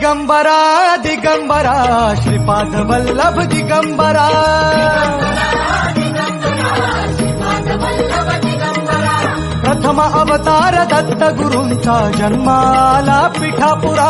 दिगंबरा दिगंबरा श्रीपाद वल्लभ दिगंबरा। प्रथम अवतार दत्त गुरूंचा जन्माला पिठापुरा।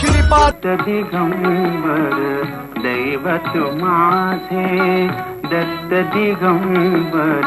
श्रीपाद दिगंबर दैवत माझे। दत्त दिगंबर